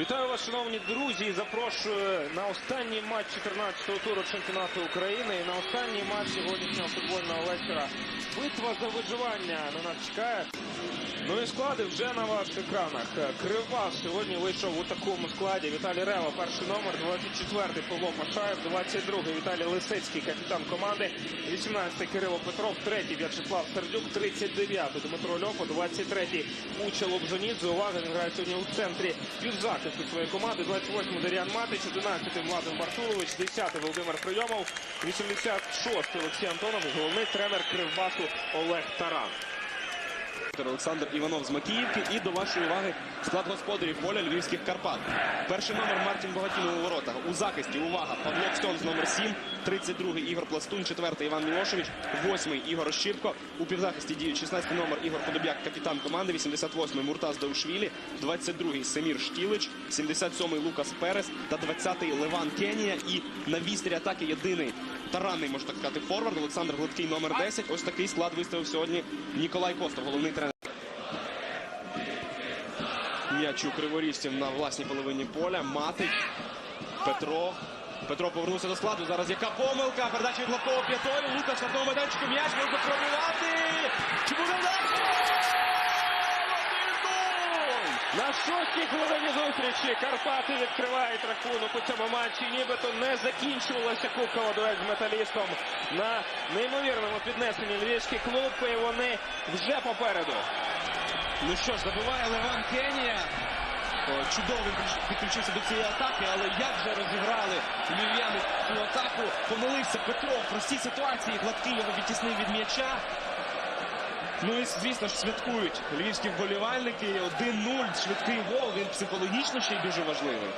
Вітаю вас, шановні друзі. і Запрошую на останній матч 14-го туру чемпіонату України і на останній матч сьогоднішнього футбольного вечора. Битва за виживання на нас чекає. Ну і склади вже на ваших екранах. Кривбас сьогодні вийшов у такому складі. Віталій Рева, перший номер, 24-й Павло Пашаєв, 22-й Віталій Лисицький, капітан команди, 18-й Кирило Петров, 3-й В'ячеслав Сердюк, 39-й Дмитро Льопо, 23-й Уча Лобжанідзе. Увага, він грає сьогодні у центрі півзахисту своєї команди. 28-й Даріан Матич, 11-й Владимир Бартулович, 10-й Володимир Прийомов, 86-й Олексій Антонов, головний тренер Кривбасу Олег Таран. Олександр Іванов з Макіївки. І до вашої уваги склад господарів поля Львівських Карпат. Перший номер Мартін Богатінов у воротах. У захисті увага. Павло Кстьонс номер 7, 32-й Ігор Пластун, 4-й Іван Мілошевич, 8-й Ігор Ощіпко. У півзахисті діють 16-й номер Ігор Подобяк, капітан команди, 88-й Муртаз Даушвілі, 22-й Семір Штілич, 77-й Лукас Перес та 20-й Леван Кенія. І на вістрі атаки єдиний таранний, можна так сказати, форвард Олександр Гладкий номер 10. Ось такий склад виставив сьогодні Ніколай Костов, головний тренер. М'яч у криворіжців на власній половині поля. Матич. Петро. Петро повернувся до складу. Зараз яка помилка. Передача від Лавкова п'ятою. Лукаш штрафного майданчику. М'яч можна пробивати. Чи буде удар? 1-0! На шостій хвилині зустрічі Карпати відкривають рахунок у цьому матчі. Нібито не закінчувалася кубкова дуель з металістом на неймовірному піднесенні львівські клуб. І вони вже попереду. Ну що ж, забиває Леван Кенія. Чудово підключився до цієї атаки, але як же розіграли львів'яни цю атаку. Помилився Петро в простій ситуації. Гладкий його відтіснив від м'яча. Ну і звісно ж святкують львівські вболівальники. 1-0, швидкий гол. Він психологічно ще й дуже важливий.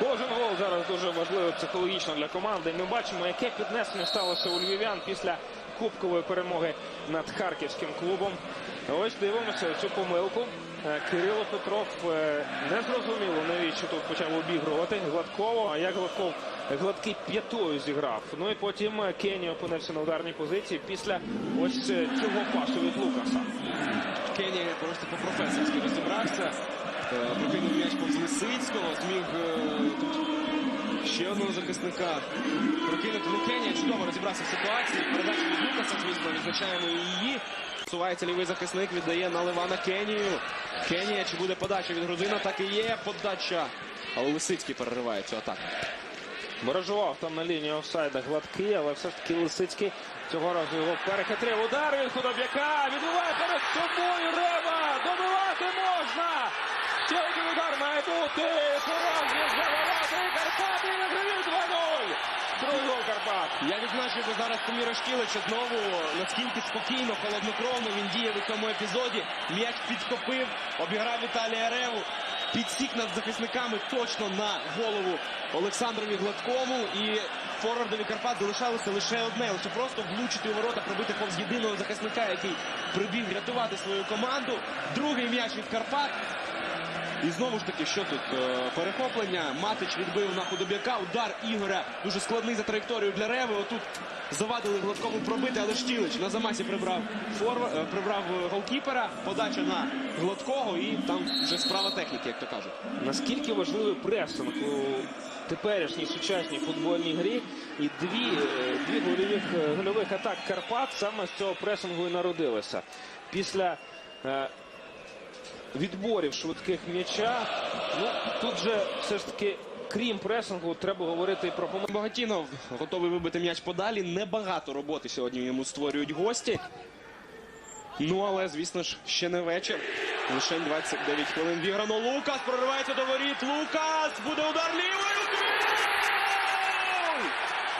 Кожен гол зараз дуже важливий психологічно для команди. Ми бачимо, яке піднесення сталося у львів'ян після кубкової перемоги над харківським клубом. Ось дивимося цю помилку. Е, Кирило Петров е, не зрозуміло, навіщо тут почав обігрувати Гладково. А як Гладков гладкий п'ятою зіграв. Ну і потім е, Кені опинився на ударній позиції після ось е, цього пасу від Лукаса. Кенія просто по-професорськи розібрався. Е, Прокинув м'яч повз Лисицького, зміг ще одного захисника прокинути. Ну, Кенія чудово розібрався в ситуації. Передача від Лукаса, звісно, відзначаємо її. Сувається лівий захисник, віддає на Ливана Кенію. Кенія, чи буде подача від грузина? Так і є подача. Але Лисицький перериває цю атаку. Баражував там на лінії офсайда гладкий, але все ж таки Лисицький цього разу його перехитрив. Удар від худоб'яка. Відбиває перед собою Рева. Добивати можна. Один удар має бути. Порожній завороти. Карпати виграють 2-0. Другий Карпат. Я відзначив би зараз Тиміра Шкілича знову, наскільки спокійно, холоднокровно він діяв у цьому епізоді. М'яч підхопив, обіграв Віталія Реву, підсік над захисниками точно на голову Олександрові Гладкому. І форвардові Карпат залишалося лише одне, лише просто влучити у ворота, пробити повз єдиного захисника, який прибіг рятувати свою команду. Другий м'яч від Карпат. І знову ж таки, що тут? Е, Перехоплення. Матич відбив на худобяка. Удар Ігоря. Дуже складний за траєкторію для Реви. Отут завадили Гладкову пробити, але Штілич на замасі прибрав форва, е, прибрав е, голкіпера. Подача на Гладкого і там вже справа техніки, як то кажуть. Наскільки важливий пресинг у теперішній сучасній футбольній грі. І дві, дві гольових, гольових атак Карпат саме з цього пресингу і народилися. Після відборів швидких м'яча. Ну, тут же все ж таки, крім пресингу, треба говорити про помилки. Багатінов готовий вибити м'яч подалі. Небагато роботи сьогодні йому створюють гості. Ну, але, звісно ж, ще не вечір. Лише 29 хвилин віграно. Лукас проривається до воріт. Лукас! Буде удар лівою!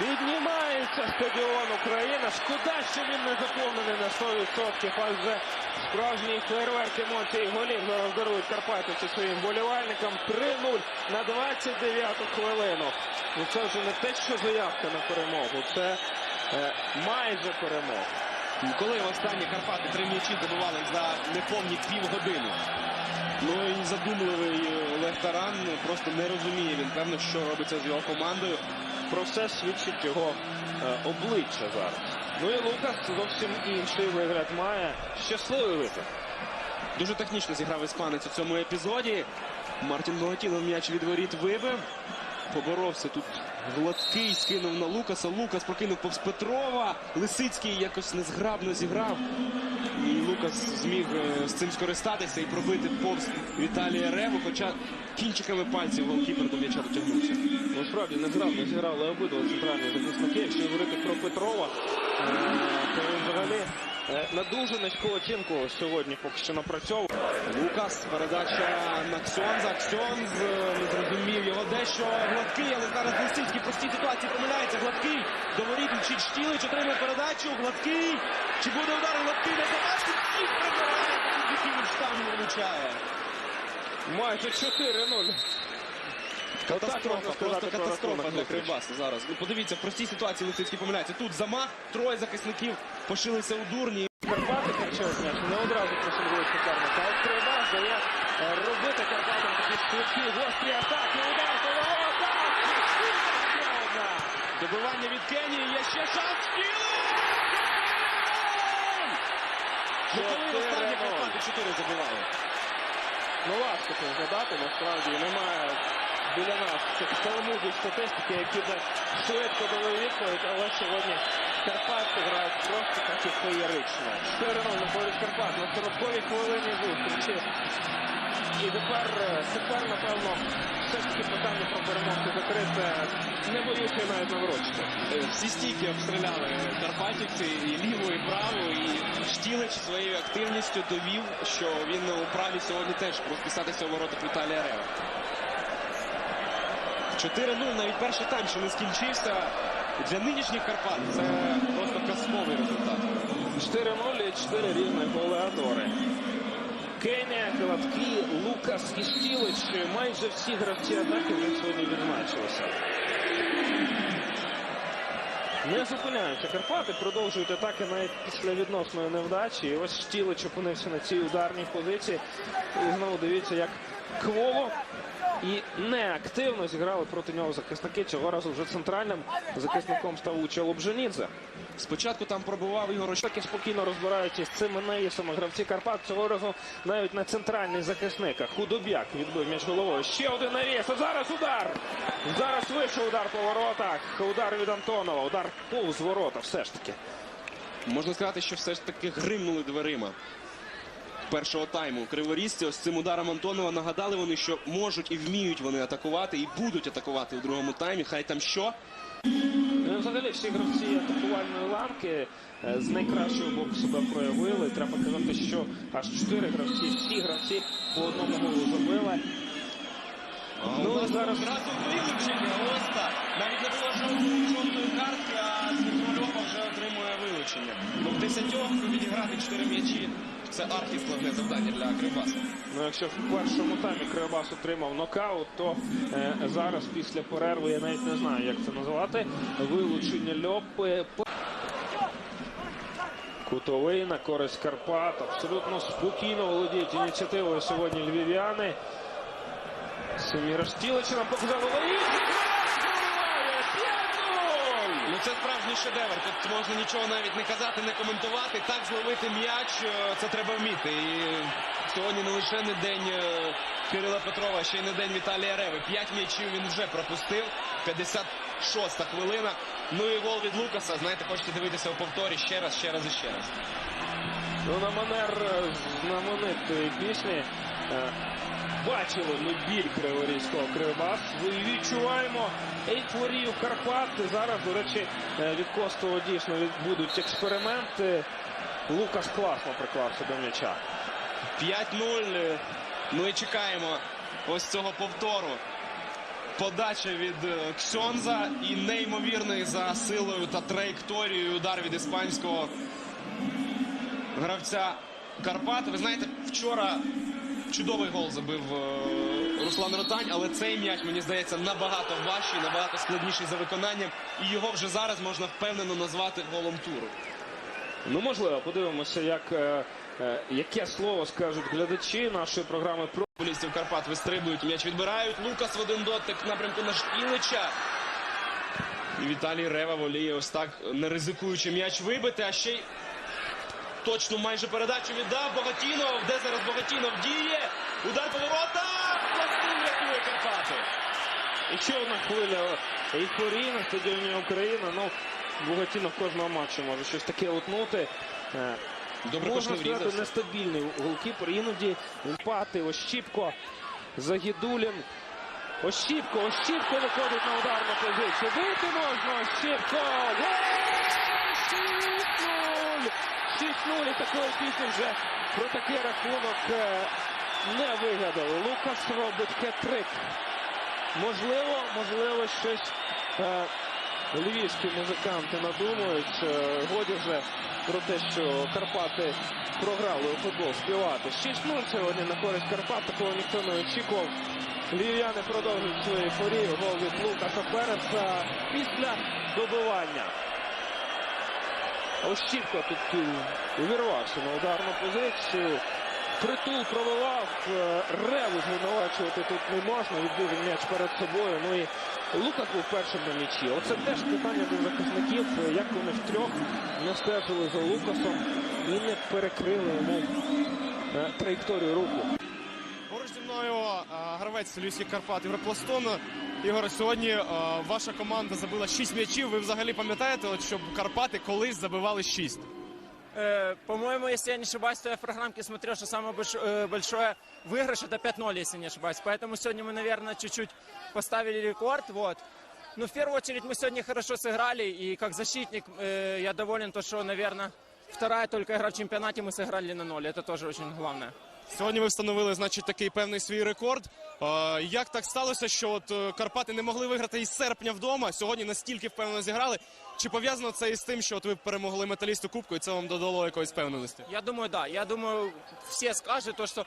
Піднімається стадіон Україна. Шкода, що він не заповнений на 100%, а вже справжній фейерверк емоцій і голів зараз дарують Карпатівці своїм болівальникам. 3-0 на 29-ту хвилину. Ну це вже не те, що заявка на перемогу, це е, майже перемога. Коли останні Карпати три м'ячі добивали за неповні півгодини. Ну і задумливий Олег Таран просто не розуміє він, певно, що робиться з його командою. Про все свідчить його е, обличчя зараз. Ну і Лукас зовсім інший вигляд має. Щасливий вихід. Дуже технічно зіграв іспанець у цьому епізоді. Мартін Богатінов м'яч від воріт вибив. Поборовся тут Гладкий, скинув на Лукаса. Лукас прокинув повз Петрова. Лисицький якось незграбно зіграв. І Лукас зміг е, з цим скористатися і пробити повз Віталія Реву, хоча кінчиками пальців голкіпер до м'яча дотягнувся. Насправді незграбно зіграли обидва центральні захисники. Якщо говорити про Петрова, е, то він взагалі е, на дуже низьку оцінку сьогодні поки що напрацьовує. Лукас, передача на Ксьонза. Ксьонз е, не зрозумів його дещо. Гладкий, але зараз Лисицький в простій ситуації помиляється. Гладкий до воріт мчить Штілич, отримує передачу. Гладкий. Чи буде удар Гладкий не завершить? І прибирає. Штам не влучає. Майже 4-0. Катастрофа, просто катастрофа для зустрічі. Кривбаса зараз. Ну, подивіться, в простій ситуації Лисицький помиляється. Тут замах, троє захисників пошилися у дурні. Карпати м'яч не одразу просили суперника. А от Кривбас дає е, робити Карпатам такі швидкі, гострі атаки. Удар по воротах! І ще одна. Добивання від Кенії, є ще шанс. Ну, коли останні 4-0. Карпати 4 забивали. Ну важко це згадати, насправді немає біля нас талмудів статистики, які б швидко дали відповідь, але сьогодні Карпати грають просто так і феєрично. 4-0 на полі Карпат на 40-й хвилині зустрічі. І тепер, е, тепер, напевно, все ж таки питання про перемогу закрите. Не боюся навіть наворочити. Е, Всі стійки обстріляли карпатівці і ліву, і праву. І Штілич своєю активністю довів, що він у праві сьогодні теж розписатися у воротах Віталія Рева. 4-0, навіть перший тайм ще не скінчився. Для нинішніх Карпат це просто казковий результат. 4-0 і 4 рівних голи Адори. Кеня, Калаткі, Лукас і Стілич. Майже всі гравці атаки вже сьогодні відзначилися. Не зупиняються Карпати, продовжують атаки навіть після відносної невдачі. І ось Штілич опинився на цій ударній позиції. І знову дивіться, як Кволо і неактивно зіграли проти нього захисники. Цього разу вже центральним захисником став Уча Лобженідзе. Спочатку там пробував Ігор Ощ- спокійно розбираються з цими наїсами гравці Карпат. Цього разу навіть на центральних захисниках. Худобяк відбив м'яч головою. Ще один навіс. А зараз удар. Зараз вийшов удар по воротах. Удар від Антонова. Удар повз ворота. Все ж таки. Можна сказати, що все ж таки гримнули дверима першого тайму. Криворізці ось цим ударом Антонова нагадали вони, що можуть і вміють вони атакувати, і будуть атакувати у другому таймі. Хай там що. Ну, Взагалі всі гравці атакувальної ланки е, з найкращого боку себе проявили. Треба казати, що аж чотири гравці, всі гравці по одному голу забили. Ну, зараз- одразу вилучення. Ось так. Навіть не було жодної жодної картки, а Дмитрольова вже отримує вилучення. Ну, в десятьох відіграти чотири м'ячі. Це архіскладне завдання для Кривбаса. Ну, якщо в першому таймі Кривбас отримав нокаут, то е, зараз після перерви я навіть не знаю, як це називати. Вилучення льопи. Кутовий на користь Карпат. Абсолютно спокійно володіють ініціативою сьогодні львів'яни. Семіра Штілича нам показали. Лаїд! Забиває! 5-0! Ну це справжній шедевр. Тут можна нічого навіть не казати, не коментувати. Так зловити м'яч, е, це треба вміти. І сьогодні не лише не день е, Кирила Петрова, ще й не день Віталія Реви. П'ять м'ячів він вже пропустив. 56-та хвилина. Ну і гол від Лукаса. Знаєте, хочете дивитися у повторі ще раз, ще раз і ще раз. Ну, на манер е, знаменитої пісні бачили ми біль Криворізького Кривбас. Відчуваємо ейфорію Карпат. Зараз, до речі, е, від Костова дійсно будуть експерименти. Лукас класно приклався до м'яча. 5-0. Е, Ну чекаємо ось цього повтору. Подача від е, Ксьонза і неймовірний за силою та траєкторією удар від іспанського гравця Карпат. Ви знаєте, вчора чудовий гол забив е, Руслан Ротань, але цей м'яч, мені здається, набагато важчий, набагато складніший за виконанням. І його вже зараз можна впевнено назвати голом туру. Ну, можливо, подивимося, як, е, е, яке слово скажуть глядачі нашої програми про. Футболістів Карпат вистрибують, м'яч відбирають. Лукас в один дотик напрямку на Шпілича. І Віталій Рева воліє ось так, не ризикуючи м'яч вибити, а ще й точну майже передачу віддав Богатінов. Де зараз Богатінов діє? Удар по воротах! Пластин І ще одна хвиля ейфорії на стадіоні Україна. Ну, Бугатінов кожного матчу може щось таке утнути. Е, Добре Можна сказати, нестабільний голкіпер. Іноді імпати, Ощіпко, Загідулін. Ощіпко, Ощіпко виходить на ударну позицію. Бити можна, Ощіпко! Гол! 6-0! 6-0 і такої пісні вже про такий рахунок е, не вигадали. Лукас робить хет-трик. Можливо, можливо, щось е, львівські музиканти надумають. Е, годі вже про те, що Карпати програли у футбол співати. 6-0 сьогодні на користь Карпат. Такого ніхто не очікував. Львів'яни продовжують свою ейфорію. Гол від Лукаса Переса після добивання. Ощіпко тут е, увірвався на ударну позицію. Притул пробивав. е, Реву звинувачувати тут не можна. Відбив м'яч перед собою. Ну і Лукас був першим на м'ячі. Оце теж питання до захисників, е, як вони втрьох не стежили за Лукасом і не перекрили йому траєкторію руху. Поруч зі мною гравець Львівських Карпат Європластон. Ігор, сьогодні е, ваша команда забила 6 м'ячів. Ви взагалі пам'ятаєте, от, щоб Карпати колись забивали 6? Э, По-моему, если я не ошибаюсь, то я в программке смотрел, что самый больш- э, большой выигрыш это 5-0, если не ошибаюсь. Поэтому сегодня мы, наверное, чуть-чуть поставили рекорд. Вот. Но в первую очередь мы сегодня хорошо сыграли. И как защитник э, я доволен, то, что, наверное, вторая только игра в чемпионате мы сыграли на ноль. Это тоже очень главное. Сьогодні ви встановили, значить, такий певний свій рекорд. Е, Як так сталося, що от е, Карпати не могли виграти із серпня вдома? Сьогодні настільки впевнено зіграли. Чи пов'язано це із тим, що от ви перемогли металісту Кубку, і це вам додало якоїсь впевненості? Я думаю, да. Я думаю, все скажут то, что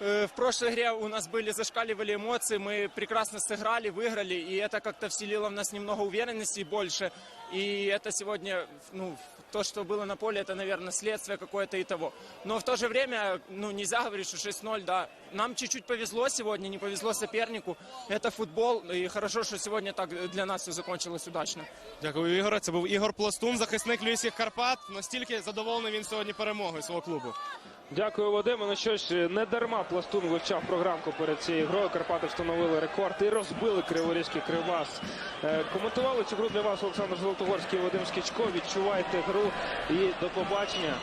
э, в прошлой игре у нас были зашкаливали эмоции, мы прекрасно сыграли, выиграли, и это как-то вселило в нас немного уверенности больше. И это сегодня, ну, то, что было на поле, это, наверное, следствие какое-то и того. Но в то же время, ну, нельзя говорить, что 6-0, да. Нам чуть-чуть повезло сегодня, не повезло сопернику. Это футбол, и хорошо, что сегодня так для нас все закончилось удачно. Дякую, Ігоре. Це був Ігор Пластун, захисник Львівських Карпат. Настільки задоволений він сьогодні перемогою свого клубу. Дякую, Вадиме. Ну що ж, не дарма Пластун вивчав програмку перед цією грою. Карпати встановили рекорд і розбили Криворізький Кривбас. Е, Коментували цю гру для вас Олександр Золотогорський Вадим Скічко. Відчувайте гру і до побачення.